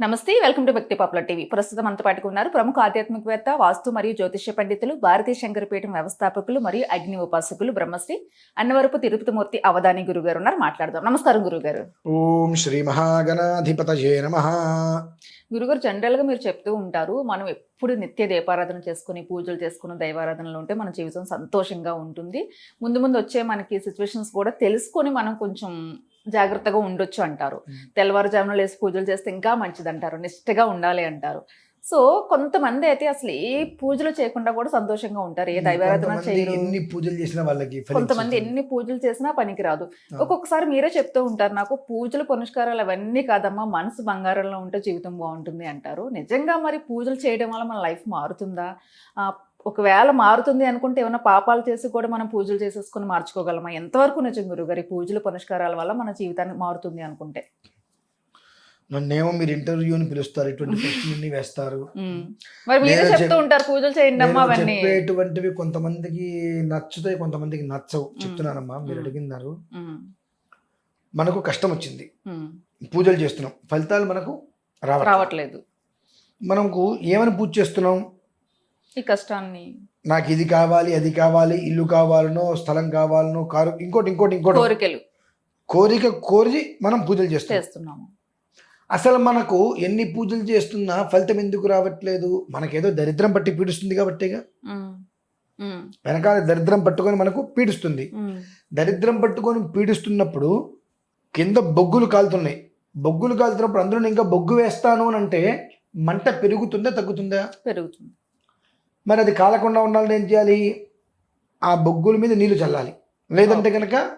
నమస్తే welcome to Bhakti popular TV. ప్రస్తుతం మనతో పాటుకు ఉన్నారు ప్రముఖ ఆధ్యాత్మికవేత్త వాస్తు మరియు జ్యోతిష్య పండితులు భారతీయ శంకరపీఠం వ్యవస్థాపకులు మరియు అగ్ని ఉపాసకులు బ్రహ్మశ్రీ అన్నవరపు తిరుపతిమూర్తి అవధాని గురుగారు ఉన్నారు. మాట్లాడదాం. నమస్కారం గురుగారు. ఓం శ్రీ మహాగణాధిపతయే నమ. గురుగారు జనరల్గా మీరు చెప్తూ ఉంటారు మనం ఎప్పుడు నిత్య దీపారాధన చేసుకుని పూజలు చేసుకుని దైవారాధనలు ఉంటే మన జీవితం సంతోషంగా ఉంటుంది. ముందు ముందు వచ్చే మనకి సిచ్యువేషన్స్ కూడా తెలుసుకొని మనం కొంచెం జాగ్రత్తగా ఉండొచ్చు అంటారు. తెల్లవారుజామున లేసి పూజలు చేస్తే ఇంకా మంచిది అంటారు నిష్ఠగా ఉండాలి అంటారు. సో కొంతమంది అయితే అసలు ఏ పూజలు చేయకుండా కూడా సంతోషంగా ఉంటారు. ఏ దైవారాధన చేయరు. ఎన్ని పూజలు చేసిన వాళ్ళకి. కొంతమంది ఎన్ని పూజలు చేసినా పనికిరాదు. ఒక్కొక్కసారి మీరే చెప్తూ ఉంటారు నాకు పూజలు పునస్కారాలు అవన్నీ కాదమ్మా మనసు బంగారంలో ఉంటే జీవితం బాగుంటుంది అంటారు. నిజంగా మరి పూజలు చేయడం వల్ల మన లైఫ్ మారుతుందా? ఆ, ఒకవేళ మారుతుంది అనుకుంటే ఏమైనా పాపాలు చేసి కూడా మనం పూజలు చేసేసుకొని మార్చుకోగలమా? ఎంతవరకు నిజం గురుగారు? ఈ పూజలు పునస్కారాల వల్ల మన జీవితాన్ని మారుతుంది అనుకుంటే. నన్నేమో మీరు ఇంటర్వ్యూని పిలుస్తారు. ఇటువంటి ప్రశ్నలన్నీ వేస్తారు. మరి మీరే చెప్తూ ఉంటారు పూజలు చేయండి అమ్మా నేను అవన్నీ. చెప్పేటువంటివి కొంతమందికి నచ్చుతాయి కొంతమందికి నచ్చవు. చెప్తున్నానమ్మా మీరు. అడిగినారు. మనకు కష్టం వచ్చింది. పూజలు చేస్తున్నాం. ఫలితాలు మనకు రావట్లేదు. మనకు ఏమని పూజ చేస్తున్నాం? ఈ కష్టాన్ని? నాకు ఇది కావాలి అది కావాలి ఇల్లు కావాలనో స్థలం కావాలనో కారు ఇంకోటి ఇంకోటి ఇంకోటి. కోరికలు. కోరిక కోరి మనం పూజలు చేస్తాం చేస్తున్నాము. అసలు మనకు ఎన్ని పూజలు చేస్తున్నా ఫలితం ఎందుకు రావట్లేదు? మనకేదో దరిద్రం పట్టి పీడిస్తుంది కాబట్టిగా. వెనకాల దరిద్రం పట్టుకొని మనకు పీడిస్తుంది. దరిద్రం పట్టుకొని పీడిస్తున్నప్పుడు కింద బొగ్గులు కాలుతున్నాయి. బొగ్గులు కాలుతున్నప్పుడు అందులో ఇంకా బొగ్గు వేస్తాను అని అంటే మంట పెరుగుతుందా తగ్గుతుందా? పెరుగుతుంది. మరి అది కాలకుండా ఉండాలంటే ఏం చేయాలి? ఆ బొగ్గుల మీద నీళ్ళు చల్లాలి. లేదంటే కనుక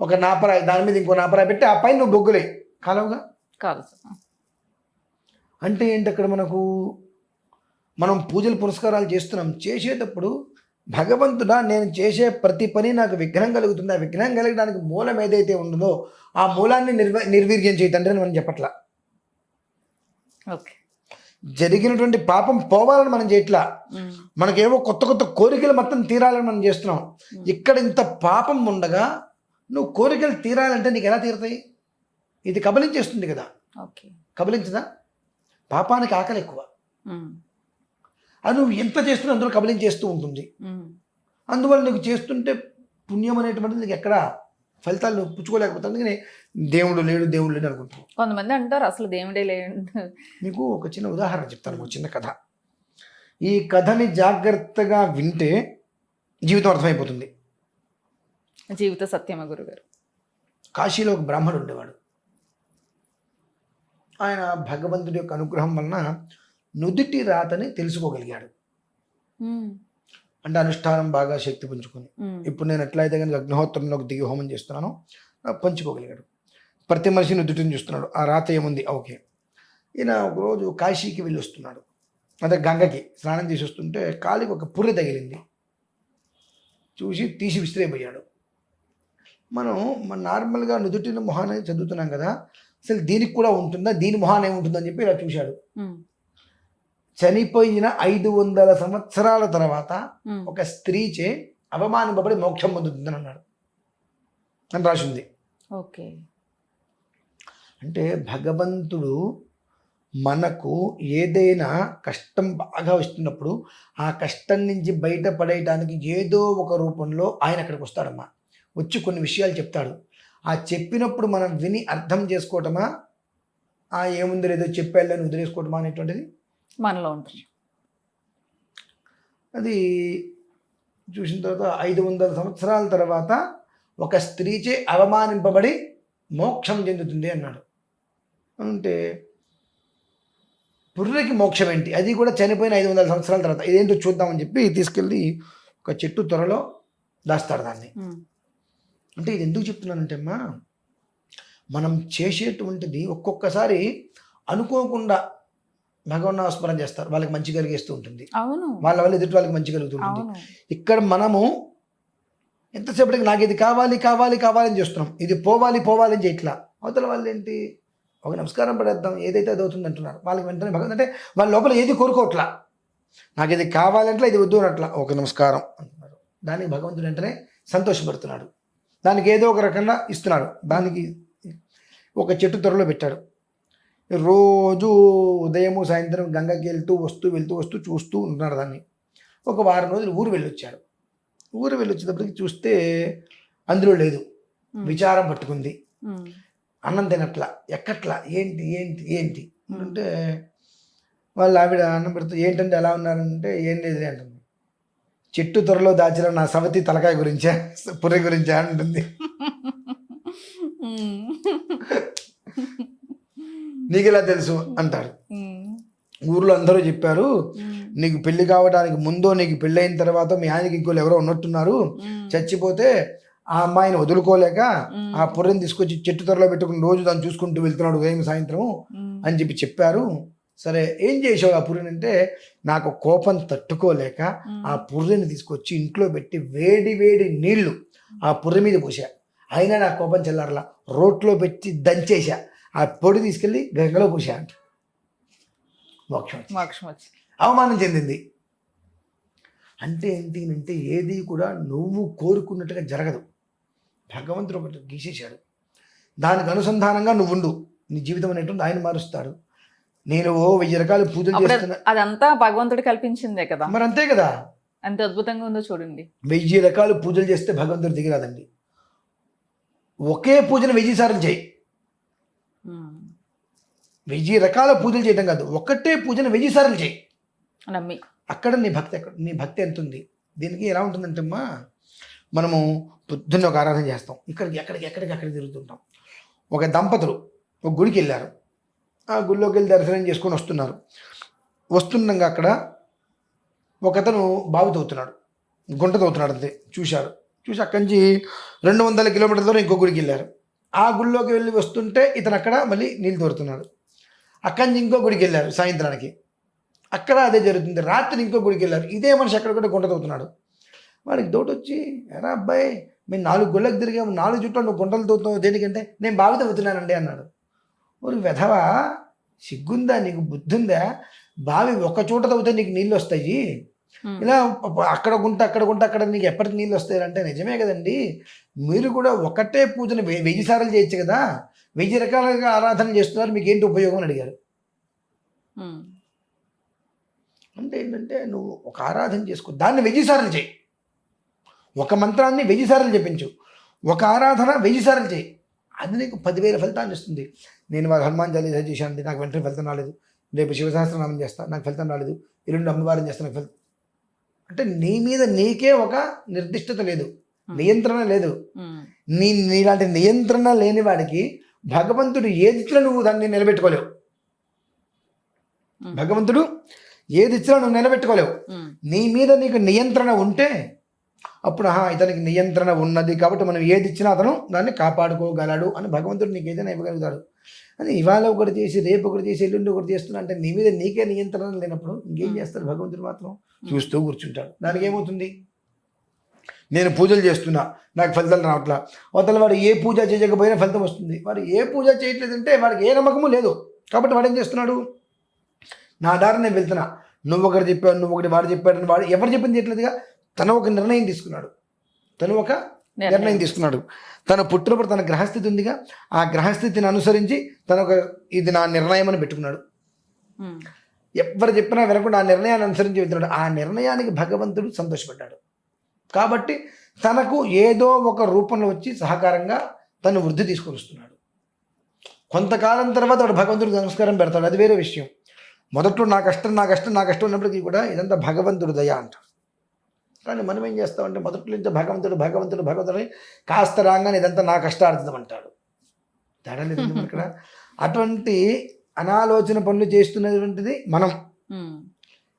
ఒక నాపరాయి దాని మీద ఇంకో నాపరాయి పెట్టి ఆ పైన నువ్వు బొగ్గులే. కాలవుగా? కాదు. అంటే ఏంటి అక్కడ మనకు? మనం పూజలు పురస్కారాలు చేస్తున్నాం. చేసేటప్పుడు భగవంతుడా నేను చేసే ప్రతి పని నాకు విఘ్నం కలుగుతుంది. ఆ విఘ్నం కలగడానికి మూలం ఏదైతే ఉంటుందో ఆ మూలాన్ని నిర్వ నిర్వీర్యం చేయతండి అని మనం చెప్పట్లా. ఓకే. జరిగినటువంటి పాపం పోవాలని మనం చేయట్లా. మనకేవో కొత్త కొత్త కోరికలు మొత్తం తీరాలని మనం చేస్తున్నాం. ఇక్కడ ఇంత పాపం ఉండగా నువ్వు కోరికలు తీరాలంటే నీకు ఎలా తీరుతాయి? ఇది కబలించేస్తుంది కదా. ఓకే. కబలించదా? పాపానికి ఆకలి ఎక్కువ. అది నువ్వు ఎంత చేస్తున్నా అందులో కబలించేస్తూ ఉంటుంది. అందువల్ల నీకు చేస్తుంటే పుణ్యం అనేటువంటిది నీకు ఎక్కడ? ఫలితాలు పుచ్చుకోలేకపోతే అందుకని దేవుడు లేడు దేవుడు లేడు అనుకుంటావు కొంతమంది అంటారు అసలు దేవుడే లేడు. మీకు ఒక చిన్న ఉదాహరణ చెప్తాను ఒక చిన్న కథ. ఈ కథని జాగ్రత్తగా వింటే జీవితం అర్థమైపోతుంది. జీవిత సత్యమ గురుగారు. కాశీలో ఒక బ్రాహ్మడు ఉండేవాడు. ఆయన భగవంతుడి యొక్క అనుగ్రహం వలన నుదిటి రాతని తెలుసుకోగలిగాడు. అంటే అనుష్ఠానం బాగా శక్తి పుంజుకొని ఇప్పుడు నేను ఎట్లయితే కనుక అగ్నిహోత్రంలోకి దిగి హోమం చేస్తున్నానో పంచుకోగలిగాడు. ప్రతి మనిషిని నుదుటిని చూస్తున్నాడు. ఆ రాత ఏముంది? ఓకే. ఈయన ఒకరోజు కాశీకి వెళ్ళి వస్తున్నాడు అంటే గంగకి స్నానం చేసి వస్తుంటే కాలికి ఒక పుర్రె తగిలింది. చూసి తీసి విసిరేపోయాడు మనం మన నార్మల్గా నుదుటిన మొహాన్ని చదువుతున్నాం కదా అసలు దీనికి కూడా ఉంటుందా? దీని మొహాన్ ఏముంటుందని చెప్పి ఇలా చూశాడు. చనిపోయిన ఐదు వందల సంవత్సరాల తర్వాత ఒక స్త్రీచే అవమానింపబడి మోక్షం పొందుతుందని అన్నాడు. అని రాసింది. ఓకే. అంటే భగవంతుడు మనకు ఏదైనా కష్టం బాగా వస్తున్నప్పుడు ఆ కష్టం నుంచి బయటపడేయడానికి ఏదో ఒక రూపంలో ఆయన అక్కడికి వస్తాడమ్మా. వచ్చి కొన్ని విషయాలు చెప్తాడు. ఆ చెప్పినప్పుడు మనం విని అర్థం చేసుకోవటమా? ఆ ఏముంది లేదో చెప్పేళ్ళని వదిలేసుకోవటమా అనేటువంటిది? మనలో ఉంటుంది అది చూసిన తర్వాత ఐదు వందల సంవత్సరాల తర్వాత ఒక స్త్రీచే అవమానింపబడి మోక్షం చెందుతుంది అన్నాడు. అంటే పుర్రెకి మోక్షం ఏంటి? అది కూడా చనిపోయిన ఐదు వందల సంవత్సరాల తర్వాత. ఇదేంటో చూద్దామని చెప్పి తీసుకెళ్ళి ఒక చెట్టు త్వరలో దాస్తాడు దాన్ని. అంటే ఇది ఎందుకు చెప్తున్నానంటే అమ్మా మనం చేసేటువంటిది ఒక్కొక్కసారి అనుకోకుండా భగవన్నాస్మరణ చేస్తారు. వాళ్ళకి మంచి కలిగేస్తూ ఉంటుంది. అవును. వాళ్ళ వల్ల ఎదుటి వాళ్ళకి మంచి కలుగుతుంది అవును. ఇక్కడ మనము ఎంతసేపటికి నాకు ఇది కావాలి కావాలి కావాలని చేస్తున్నాం. ఇది పోవాలి పోవాలి అని చేయట్లా. అవతల వాళ్ళు ఏంటి? ఒక నమస్కారం పడేద్దాం. ఏదైతే అది అవుతుంది అంటున్నారు. వాళ్ళకి వెంటనే భగవంతు అంటే వాళ్ళ లోపల ఏది కోరుకోవట్లా. నాకు ఇది కావాలంటే ఇది వద్దు అనట్లా ఒక నమస్కారం అంటున్నారు. దానికి భగవంతుడు వెంటనే సంతోషపడుతున్నాడు. దానికి ఏదో ఒక రకంగా ఇస్తున్నాడు. దానికి ఒక చెట్టు త్వరలో పెట్టాడు. రోజు ఉదయము సాయంత్రం గంగకి వెళ్తూ వస్తూ వెళ్తూ వస్తూ చూస్తూ ఉంటున్నాడు దాన్ని. ఒక వారం రోజులు ఊరు వెళ్ళొచ్చాడు. ఊరు వెళ్ళొచ్చేటప్పటికి చూస్తే అందులో లేదు. విచారం పట్టుకుంది. అన్నం తినట్లా ఎక్కట్లా ఏంటి ఏంటి ఏంటి? అంటే వాళ్ళ ఆవిడ అన్నం పెడుతూ ఏంటంటే ఎలా ఉన్నారంటే ఏం లేదు అంటుంది. చెట్టు త్వరలో దాచిన నా సవతి తలకాయ గురించా పుర్రె గురించా? అంటుంది. నీకు ఎలా తెలుసు? అంటారు. ఊర్లో అందరూ చెప్పారు నీకు పెళ్ళి కావడానికి ముందు నీకు పెళ్ళైన తర్వాత మీ ఆయనకి ఇంకోళ్ళు ఎవరో ఉన్నట్టున్నారు. చచ్చిపోతే ఆ అమ్మాయిని వదులుకోలేక ఆ పుర్రెని తీసుకొచ్చి చెట్టు త్వరలో పెట్టుకుని రోజు దాన్ని చూసుకుంటూ వెళ్తున్నాడు ఉదయం సాయంత్రం అని చెప్పి చెప్పారు. సరే ఏం చేసావు ఆ పుర్రెని అంటే నాకు కోపం తట్టుకోలేక ఆ పుర్రెని తీసుకొచ్చి ఇంట్లో పెట్టి వేడి వేడి నీళ్ళు ఆ పుర్రె మీద పోసా అయినా నా కోపం చల్లారలా. రోట్లో పెట్టి దంచేసా ఆ పొడి తీసుకెళ్ళి గంగలో పోసా అంట. మోక్షం. మోక్షం వచ్చి అవమానం చెందింది. అంటే ఏంటి అంటే ఏది కూడా నువ్వు కోరుకున్నట్టుగా జరగదు. భగవంతుడు ఒకటి గీసేశాడు. దానికి అనుసంధానంగా నువ్వు ఉండు నీ జీవితం అనేటువంటి ఆయన మారుస్తాడు. నేను ఓ వెయ్యి రకాల పూజలు చేస్తున్నా అదంతా భగవంతుడు కల్పించిందే కదా. మరి అంతే కదా. ఎంత అద్భుతంగా ఉందో చూడండి. వెయ్యి రకాలు పూజలు చేస్తే భగవంతుడు దిగిరాదండి ఒకే పూజను వెయ్యి సార్లు చేయి. వెయ్యి రకాల పూజలు చేయడం కాదు. ఒకటే పూజను వెయ్యి సార్లు చేయి. నమ్మి. అక్కడ నీ భక్తి ఎక్కడ నీ భక్తి ఎంత ఉంది? దీనికి ఎలా ఉంటుందంటే అమ్మా మనము పొద్దున్న ఒక ఆరాధన చేస్తాం. ఇక్కడికి ఎక్కడికి ఎక్కడికి ఎక్కడికి తిరుగుతుంటాం. ఒక దంపతులు ఒక గుడికి వెళ్ళారు. ఆ గుడిలోకి వెళ్ళి దర్శనం చేసుకొని వస్తున్నారు. వస్తుండగా అక్కడ ఒకతను బావి తవ్వుతున్నాడు. గుంట తవ్వుతున్నాడు అంతే. చూశాడు చూసి అక్కడి నుంచి రెండు వందల కిలోమీటర్ల దూరం ఇంకో గుడికి వెళ్ళారు. ఆ గుడిలోకి వెళ్ళి వస్తుంటే ఇతను అక్కడ మళ్ళీ నీళ్ళు తోడుతున్నాడు. అక్కడి నుంచి ఇంకో గుడికి వెళ్ళారు సాయంత్రానికి. అక్కడ అదే జరుగుతుంది. రాత్రి ఇంకో గుడికి వెళ్ళారు. ఇదే మనిషి అక్కడ కూడా గుంట తవ్వుతున్నాడు వాడికి డౌట్ వచ్చి ఎరా అబ్బాయి మేము నాలుగు గుళ్ళకి తిరిగాము నాలుగు చుట్టూ నువ్వు గుంటలు తవ్వుతావు దేనికంటే? నేను బావి తవ్వుతున్నానండి అన్నాడు. ஒரு వెధవా సిగ్గుందా? నీకు బుద్ధి ఉందా బావి ఒక చోట తవ్వితే నీకు నీళ్ళు వస్తాయి. ఇలా అక్కడ గుంట అక్కడ గుంట అక్కడ నీకు ఎప్పటికి నీళ్ళు వస్తాయి అంటే నిజమే కదండి. మీరు కూడా ఒకటే పూజను వెయ్యి సార్లు చేయొచ్చు కదా. వెయ్యి రకాలుగా ఆరాధన చేస్తున్నారు మీకు ఏంటి ఉపయోగం అని అడిగారు. అంటే ఏంటంటే నువ్వు ఒక ఆరాధన చేసుకో దాన్ని వెయ్యి సార్లు చేయి. ఒక మంత్రాన్ని వెయ్యి సార్లు చెప్పించు ఒక ఆరాధన వెయ్యి సార్లు చేయి. అది నీకు పదివేల ఫలితాన్ని ఇస్తుంది. నేను వారు హనుమాన్ చాలీసా చేశాను నాకు వెంటనే ఫలితం రాలేదు. రేపు శివసహస్రనామం చేస్తా నాకు ఫలితం రాలేదు. ఎల్లుండి అమ్మవారిని చేస్తా నాకు ఫలితం అంటే నీ మీద నీకే ఒక నిర్దిష్టత లేదు. నియంత్రణ లేదు. నీ నీలాంటి నియంత్రణ లేని వాడికి భగవంతుడు ఏది ఇచ్చినా నువ్వు దాన్ని నిలబెట్టుకోలేవు? భగవంతుడు ఏది ఇచ్చినా నువ్వు నిలబెట్టుకోలేవు? నీ మీద నీకు నియంత్రణ ఉంటే అప్పుడు ఆహా ఇతనికి నియంత్రణ ఉన్నది కాబట్టి మనం ఏది ఇచ్చినా అతను దాన్ని కాపాడుకోగలడు అని భగవంతుడు నీకు ఏదైనా ఇవ్వగలుగుతాడు. అని ఇవాళ ఒకటి చేసి రేపు ఒకటి చేసి ఎల్లుండి ఒకటి చేస్తున్నా అంటే నీ మీద నీకే నియంత్రణ లేనప్పుడు ఇంకేం చేస్తాడు భగవంతుడు మాత్రం? చూస్తూ కూర్చుంటాడు. దానికి ఏమవుతుంది? నేను పూజలు చేస్తున్నా నాకు ఫలితాలు రావట్లా. అవతల వాడు ఏ పూజ చేయకపోయినా ఫలితం వస్తుంది. వాడు ఏ పూజ చేయట్లేదంటే వాడికి ఏ నమ్మకము లేదు. కాబట్టి వాడు ఏం చేస్తున్నాడు? నా దారి నేను వెళ్తున్నా. నువ్వు ఒకటి చెప్పావు నువ్వు ఒకటి వాడు చెప్పాడు అని వాడు ఎవరు చెప్పింది చేయట్లేదుగా? తను ఒక నిర్ణయం తీసుకున్నాడు. తను ఒక నిర్ణయం తీసుకున్నాడు. తను పుట్టినప్పుడు తన గ్రహస్థితి ఉందిగా. ఆ గ్రహస్థితిని అనుసరించి తను ఒక ఇది నా నిర్ణయం అని పెట్టుకున్నాడు. ఎవరు చెప్పినా వినకుండా ఆ నిర్ణయాన్ని అనుసరించి వెళ్తున్నాడు. ఆ నిర్ణయానికి భగవంతుడు సంతోషపడ్డాడు. కాబట్టి తనకు ఏదో ఒక రూపంలో వచ్చి సహకారంగా తను వృద్ధి తీసుకొని వస్తున్నాడు కొంతకాలం తర్వాత వాడు భగవంతుడికి నమస్కారం పెడతాడు. అది వేరే విషయం. మొదట్లో నా కష్టం నా కష్టం నా కష్టం ఉన్నప్పటికీ కూడా ఇదంతా భగవంతుడు దయ అంటారు కానీ మనం ఏం చేస్తామంటే మొదట్లో నుంచి భగవంతుడు భగవంతుడు భగవంతుడు కాస్త రాగానే ఇదంతా నా కష్టార్థం అంటాడు. తేడా లేదు ఇక్కడ. అటువంటి అనాలోచన పనులు చేస్తున్నటువంటిది మనం.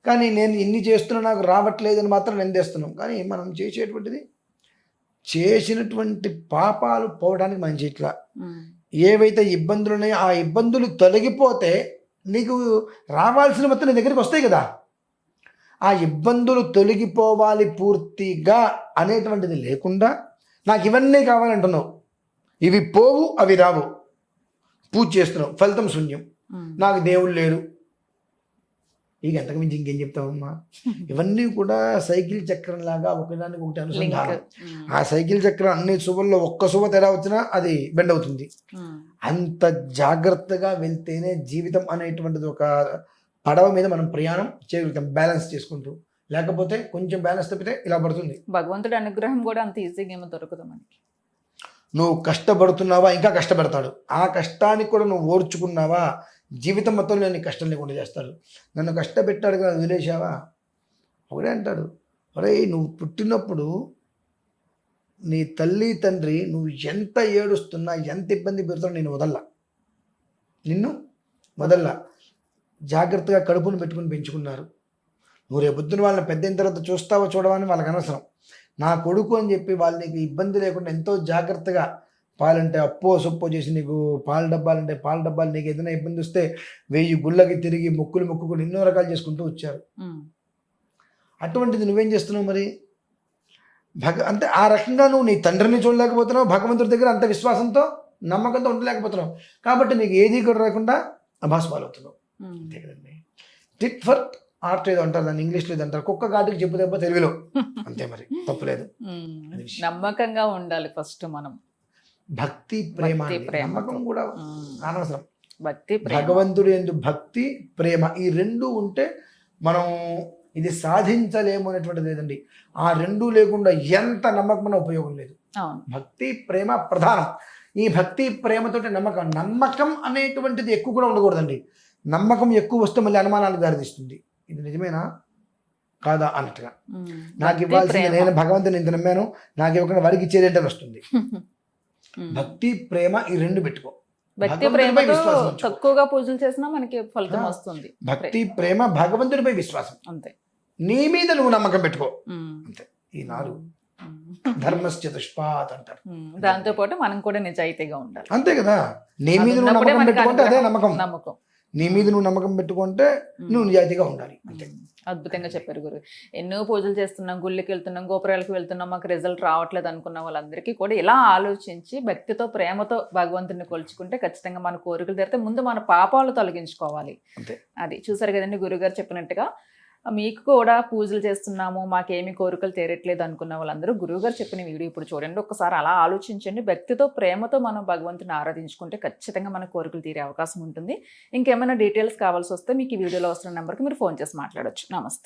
కానీ నేను ఇన్ని చేస్తున్నా నాకు రావట్లేదు అని మాత్రం నిందేస్తున్నాం కానీ మనం చేసేటువంటిది చేసినటువంటి పాపాలు పోవడానికి మనం చేయట్లా ఏవైతే ఇబ్బందులు ఉన్నాయో ఆ ఇబ్బందులు తొలగిపోతే నీకు రావాల్సిన మొత్తం నీ దగ్గరికి వస్తాయి కదా. ఆ ఇబ్బందులు తొలగిపోవాలి పూర్తిగా అనేటువంటిది లేకుండా నాకు ఇవన్నీ కావాలంటున్నావు. ఇవి పోవు అవి రావు. పూజ చేస్తున్నావు. ఫలితం శూన్యం. నాకు దేవుడు లేడు. ఇక ఎంతకు మించి ఇంకేం చెప్తావమ్మా? ఇవన్నీ కూడా సైకిల్ చక్రం లాగా ఒకదానికి ఒకటి అనుసంధానం. ఆ సైకిల్ చక్రం అన్ని శుభల్లో ఒక్క శుభ తేడా వచ్చినా అది బెండ్ అవుతుంది. అంత జాగ్రత్తగా వెళ్తేనే జీవితం అనేటువంటిది ఒక పడవ మీద మనం ప్రయాణం చేయగలుగుతాం బ్యాలెన్స్ చేసుకుంటూ. లేకపోతే కొంచెం బ్యాలెన్స్ తప్పితే ఇలా పడుతుంది. భగవంతుడి అనుగ్రహం కూడా అంత ఈజీగా ఏమో దొరకదు మనకి. నువ్వు కష్టపడుతున్నావా? ఇంకా కష్టపడతాడు. ఆ కష్టానికి కూడా నువ్వు ఓర్చుకున్నావా? జీవితం మొత్తం నేను కష్టం లేకుండా చేస్తాడు. నన్ను కష్టపెట్టాడు కదా వదిలేసావా ఒకడే అంటాడు అరే నువ్వు పుట్టినప్పుడు నీ తల్లి తండ్రి నువ్వు ఎంత ఏడుస్తున్నా ఎంత ఇబ్బంది పెడుతున్నా నేను వదల్లా. నిన్ను వదల్లా. జాగ్రత్తగా కడుపును పెట్టుకుని పెంచుకున్నారు. నువ్వు రేపొద్దున వాళ్ళని పెద్ద అయిన తర్వాత చూస్తావో చూడవని వాళ్ళకి అనవసరం. నా కొడుకు అని చెప్పి వాళ్ళకి నీకు ఇబ్బంది లేకుండా ఎంతో జాగ్రత్తగా పాలంటే అప్పో సొప్పో చేసి నీకు పాల డబ్బాలంటే పాల డబ్బాలు నీకు ఏదైనా ఇబ్బంది వస్తే వెయ్యి గుళ్ళకి తిరిగి మొక్కులు మొక్కుకుని ఎన్నో రకాలు చేసుకుంటూ వచ్చారు. అటువంటిది నువ్వేం చేస్తున్నావు మరి? భగ అంటే ఆ రకంగా నువ్వు నీ తండ్రిని చూడలేకపోతున్నావు భగవంతుడి దగ్గర అంత విశ్వాసంతో నమ్మకంతో ఉండలేకపోతున్నావు. కాబట్టి నీకు ఏది కూడా రాకుండా అభాస్ పాలవుతున్నావు ఉమ్. అంతే కదండి. టిట్ ఫర్ ఆర్ట్ ఏదో అంటారు దాన్ని ఇంగ్లీష్లో ఏదో అంటారు. కుక్క కాటికి చెప్పు దెబ్బ తెలుగులో. అంతే మరి తప్పులేదు. నమ్మకంగా ఉండాలి ఫస్ట్ మనం. భక్తి ప్రేమ. నమ్మకం కూడా. అనవసరం. భక్తి భగవంతుడి ఎందు భక్తి ప్రేమ ఈ రెండు ఉంటే మనం ఇది సాధించలేము అనేటువంటిది లేదండి. ఆ రెండు లేకుండా ఎంత నమ్మకమైన ఉపయోగం లేదు. భక్తి ప్రేమ ప్రధానం. ఈ భక్తి ప్రేమతోటి నమ్మకం నమ్మకం అనేటువంటిది ఎక్కువ కూడా ఉండకూడదండి. నమ్మకం ఎక్కువ వస్తే మళ్ళీ అనుమానాలకు దారితీస్తుంది. ఇది నిజమేనా? కాదా? అన్నట్టుగా. నాకు ఇవ్వాల్సింది. నేను భగవంతుని ఇంత నమ్మాను. నాకు ఇవ్వకుండా వాడికి ఇచ్చేది వస్తుంది. భక్తి ప్రేమ ఈ రెండు పెట్టుకో భక్తి ప్రేమతో. తక్కువగా పూజలు చేసినా మనకి ఫలితం. వస్తుంది భక్తి ప్రేమ భగవంతుడిపై విశ్వాసం అంతే నీ మీద నువ్వు నమ్మకం పెట్టుకో. అంతే ఈ నాలుగు. ధర్మశ్చతుష్పాత్ అంటారు. దాంతో పాటు మనం కూడా నిజాయితీగా ఉండాలి అంతే కదా నీ మీద నువ్వు నమ్మకం పెట్టుకుంటే అదే. నమ్మకం నమ్మకం నీ మీద నువ్వు నమ్మకం పెట్టుకుంటే. నువ్వు నిజాయితీగా ఉండాలి అంతే. అద్భుతంగా చెప్పారు గురు. ఎన్నో పూజలు చేస్తున్నాం గుళ్ళకి వెళ్తున్నాం గోపురాలకు వెళ్తున్నాం మాకు రిజల్ట్ రావట్లేదు అనుకున్న వాళ్ళందరికీ కూడా ఇలా ఆలోచించి భక్తితో ప్రేమతో భగవంతుని కొలుచుకుంటే ఖచ్చితంగా మన కోరికలు తీరితే ముందు మన పాపాలు తొలగించుకోవాలి. అది చూసారు కదండి గురుగారు చెప్పినట్టుగా. మీకు కూడా పూజలు చేస్తున్నాము మాకేమి కోరికలు తీరట్లేదు అనుకున్న వాళ్ళందరూ గురువుగారు చెప్పిన వీడియో ఇప్పుడు చూడండి ఒకసారి అలా ఆలోచించండి. భక్తితో ప్రేమతో మనం భగవంతుని ఆరాధించుకుంటే ఖచ్చితంగా మన కోరికలు తీరే అవకాశం ఉంటుంది. ఇంకేమైనా డీటెయిల్స్ కావాల్సి వస్తే మీకు ఈ వీడియోలో వస్తున్న నెంబర్కి మీరు ఫోన్ చేసి మాట్లాడవచ్చు నమస్తే.